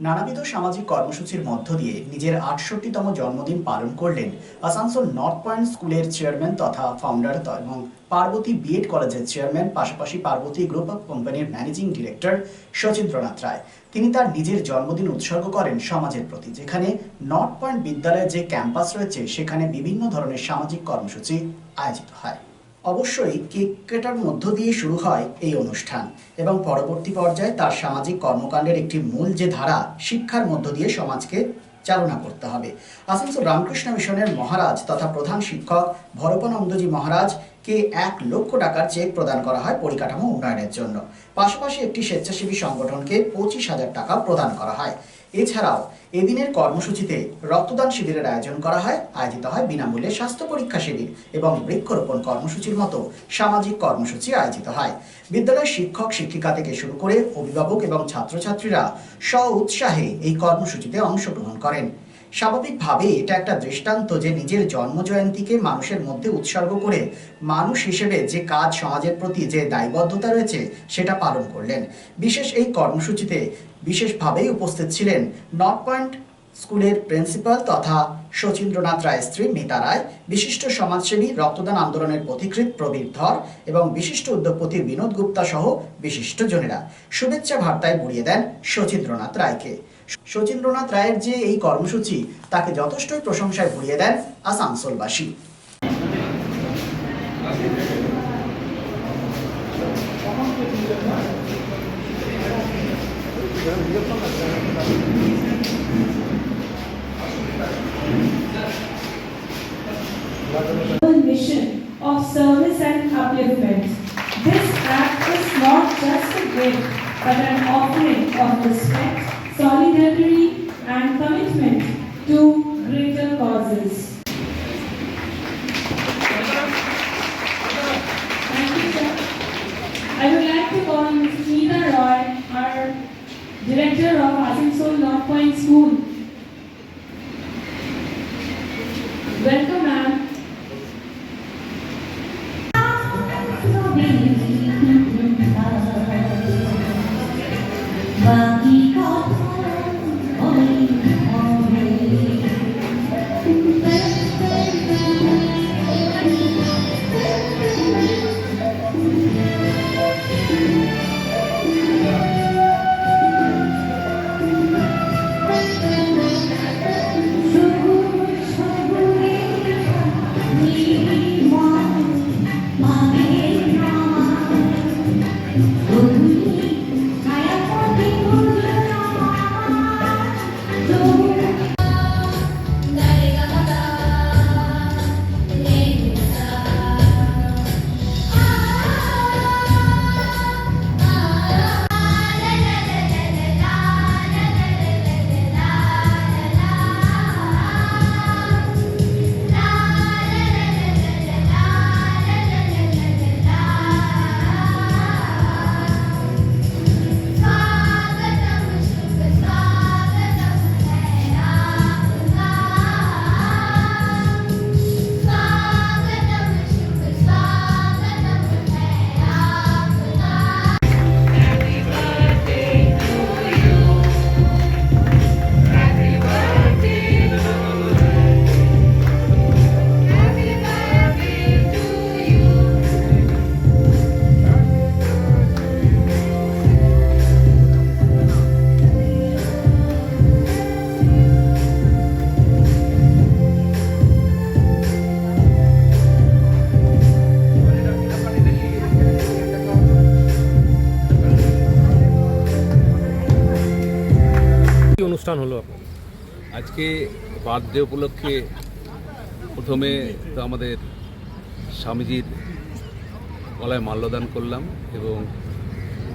নানাবিধ সামাজিক কর্মসূচির মধ্য দিয়ে নিজের আটষট্টিতম জন্মদিন পালন করলেন আসানসোল নর্থ পয়েন্ট স্কুলের চেয়ারম্যান তথা ফাউন্ডার এবং পার্বতী বিএড কলেজের চেয়ারম্যান, পাশাপাশি পার্বতী গ্রুপ অফ কোম্পানির ম্যানেজিং ডিরেক্টর শচীন্দ্রনাথ রায়। তিনি তার নিজের জন্মদিন উৎসর্গ করেন সমাজের প্রতি, যেখানে নর্থ পয়েন্ট বিদ্যালয়ের যে ক্যাম্পাস রয়েছে, সেখানে বিভিন্ন ধরনের সামাজিক কর্মসূচি আয়োজিত হয়। অবশ্যই কেক কাটার মধ্য দিয়ে শুরু হয় এই অনুষ্ঠান এবং পরবর্তী পর্যায়ে তার সামাজিক কর্মকাণ্ডের একটি মূল যে ধারা, শিক্ষার মধ্য দিয়ে সমাজকে চালনা করতে হবে। আসানসোল রামকৃষ্ণ মিশনের মহারাজ তথা প্রধান শিক্ষক ভরপানন্দজি মহারাজকে এক লক্ষ টাকার চেক প্রদান করা হয় পরিকাঠামো উন্নয়নের জন্য। পাশাপাশি একটি স্বেচ্ছাসেবী সংগঠনকে পঁচিশ হাজার টাকা প্রদান করা হয়। এছাড়াও এদিনের কর্মসূচিতে রক্তদান শিবিরের আয়োজন করা হয়, আয়োজিত হয় বিনামূল্যে স্বাস্থ্য পরীক্ষা শিবির এবং বৃক্ষরোপণ কর্মসূচির মতো সামাজিক কর্মসূচি আয়োজিত হয়। বিদ্যালয়ের শিক্ষক, শিক্ষিকা থেকে শুরু করে অভিভাবক এবং ছাত্রছাত্রীরা স্ব উৎসাহে এই কর্মসূচিতে অংশগ্রহণ করেন। স্বাভাবিকভাবে এটা একটা দৃষ্টান্ত যে নিজের জন্মজয়ন্তীকে মানুষের মধ্যে উৎসর্গ করে মানুষ হিসেবে যে কাজ সমাজের প্রতি যে দায়বদ্ধতা রয়েছে, সেটা পালন করলেন। বিশেষ এই কর্মসূচিতে বিশেষভাবেই উপস্থিত ছিলেন নর্থ পয়েন্ট স্কুলের প্রিন্সিপাল তথা শচীন্দ্রনাথ রায়ের স্ত্রী মিতা রায়, বিশিষ্ট সমাজসেবী, রক্তদান আন্দোলনের পথিকৃৎ প্রবীর ধর এবং বিশিষ্ট উদ্যোগপতি বিনোদ গুপ্তা সহ বিশিষ্ট জনেরা। শুভেচ্ছা বার্তায় বুড়িয়ে দেন শচীন্দ্রনাথ রায়কে। শচীন্দ্রনাথ রায়ের যে এই কর্মসূচি তাকে যথেষ্টই প্রশংসায় ভরিয়ে দেন আসানসোলবাসী mission of service and upliftment. This act is not just a gift, but an offering of respect, solidarity, announcement. অনুষ্ঠান হলো? আজকে বার্থডে উপলক্ষে প্রথমে তো আমাদের স্বামীজির গলায় মাল্যদান করলাম এবং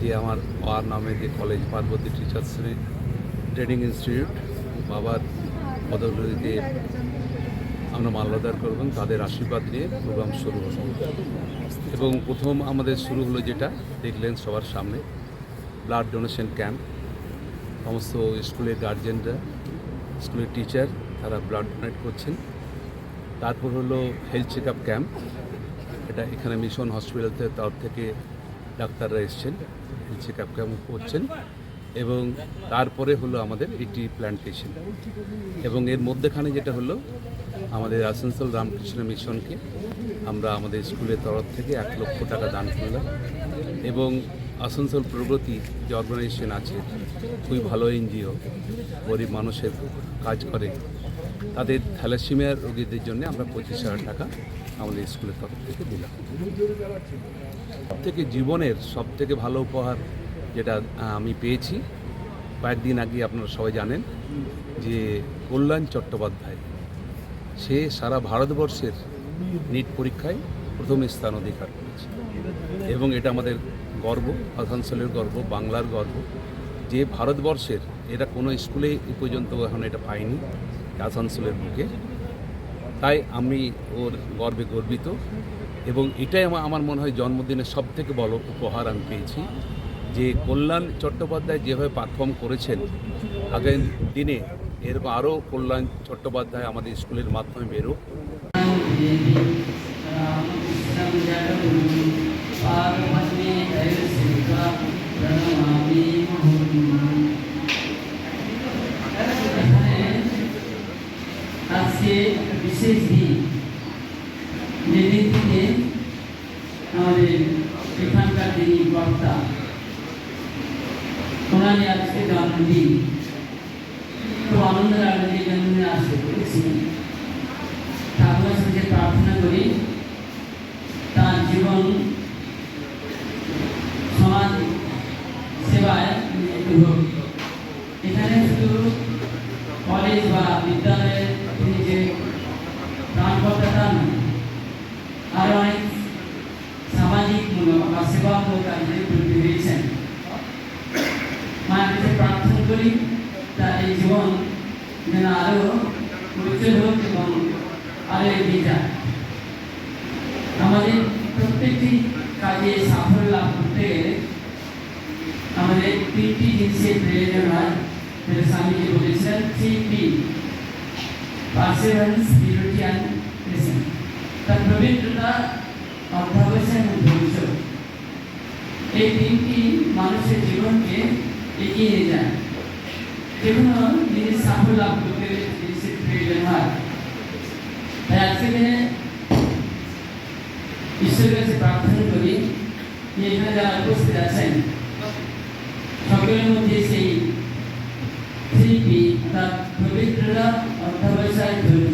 যে আমার বাবার নামে যে college Parbati teachers training institute, বাবার পদগুলিতে আমরা মাল্যদান করবেন তাদের আশীর্বাদ নিয়ে প্রোগ্রাম শুরু হলো এবং প্রথম আমাদের শুরু হলো যেটা, দেখলেন সবার সামনে, ব্লাড ডোনেশন ক্যাম্প। সমস্ত স্কুলের গার্জেনরা স্কুলের টিচার তারা ব্লাড ডোনেট করছেন। তারপর হলো হেলথ চেক আপ ক্যাম্প এটা এখানে মিশন হসপিটাল তরফ থেকে ডাক্তাররা এসছেন হেলথ চেক আপ ক্যাম্প করছেন এবং তারপরে হলো আমাদের এটি প্ল্যান্টেশন এবং এর মধ্যেখানে যেটা হলো, আমাদের আসানসোল রামকৃষ্ণ মিশনকে আমরা আমাদের স্কুলের তরফ থেকে এক লক্ষ টাকা দান করলাম। এবং আসানসোল প্রগতি যে অর্গানাইজেশন আছে, খুবই ভালো এনজিও, গরিব মানুষের কাজ করে। তাদের থ্যালাসিমিয়ার রোগীদের জন্য আমরা পঁচিশ হাজার টাকা আমাদের স্কুলের তরফ থেকে দিলাম। সব থেকে জীবনের সব থেকে ভালো উপহার যেটা আমি পেয়েছি কয়েকদিন আগে আপনারা সবাই জানেন যে কল্যাণ চট্টোপাধ্যায়, সে সারা ভারতবর্ষের নিট পরীক্ষায় প্রথম স্থান অধিকার এবং এটা আমাদের গর্ব, আসানসোলের গর্ব, বাংলার গর্ব। যে ভারতবর্ষের এটা কোনো স্কুলে এই পর্যন্ত এখন এটা পাইনি আসানসোলের বুকে। তাই আমি ওর গর্বে গর্বিত এবং এটাই আমার মনে হয় জন্মদিনের সব থেকে বড় উপহার আমি পেয়েছি। যে কল্যাণ চট্টোপাধ্যায় যেভাবে পারফর্ম করেছেন আগামী দিনে এরকম আরও কল্যাণ চট্টোপাধ্যায় আমাদের স্কুলের মাধ্যমে বেরোক। আজকে বিশেষ দিন। যে দিনটিতে আমাদের এখানকার যিনি কর্তা ওনারই আজকে জন্মদিন খুব আনন্দ লাগল যে জন্মদিনে আসতে পেরেছি ঠাকুরের সাথে প্রার্থনা করি তার জীবন সমাজ সেবায় নিযুক্ত হোক এখানে শুধু কলেজ বা বিদ্যালয়ে তিনি যে প্রাণকর্তা তা নয় আরও অনেক সামাজিক মূলক বা সেবামূলক কাজে ব্রতী হয়েছেন মায়ের কাছে প্রার্থনা করি তার এই জীবন যেন আরও উজ্জ্বল হোক এবং আরও এগিয়ে যায় আমাদের প্রত্যেকটি কাজে সাফল্য লাভ করতে আমাদের তিনটি জিনিসের প্রয়োজন হয়। স্বামীজি বলেছিলেন three P perseverance purity and তার পবিত্রতা, অধ্যাবসায় ধৈর্য। এই তিনটি মানুষের জীবনকে এগিয়ে নিয়ে যায়। যে কোনো জিনিস সাফল্য লাভ করতে গেলে জিনিসের প্রয়োজন হয় তাই আজকে দিনে ঈশ্বরের কাছে প্রার্থনা করি যে এখানে যারা উপস্থিত আছেন সকলের মধ্যে সেই শিল্পী অর্থাৎ পবিত্রতা অধ্যাবসায় ধৈর্য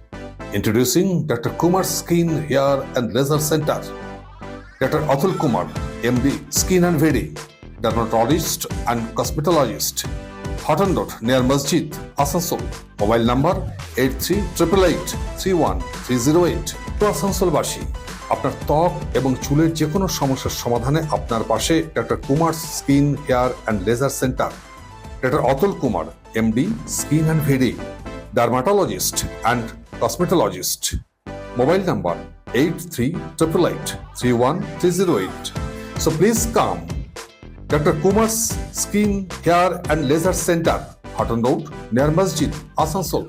Introducing Dr. Kumar Skin Hair and Laser Center. Dr. Atul Kumar, MD, Skin and Very, dermatologist and cosmetologist. Hotton Road near Masjid, Asansol. Mobile number 8388 তো আসানসোলবাসী আপনার ত্বক এবং চুলের যে কোনো সমস্যার সমাধানে আপনার পাশে doctor Kumar skin hair and laser centre doctor Atul Kumar MD skin and very dermatologist and cosmetologist mobile number eight three triple eight three one three zero eight so please come doctor Kumar's skin hair and laser centre Hutton road near মসজিদ আসানসোল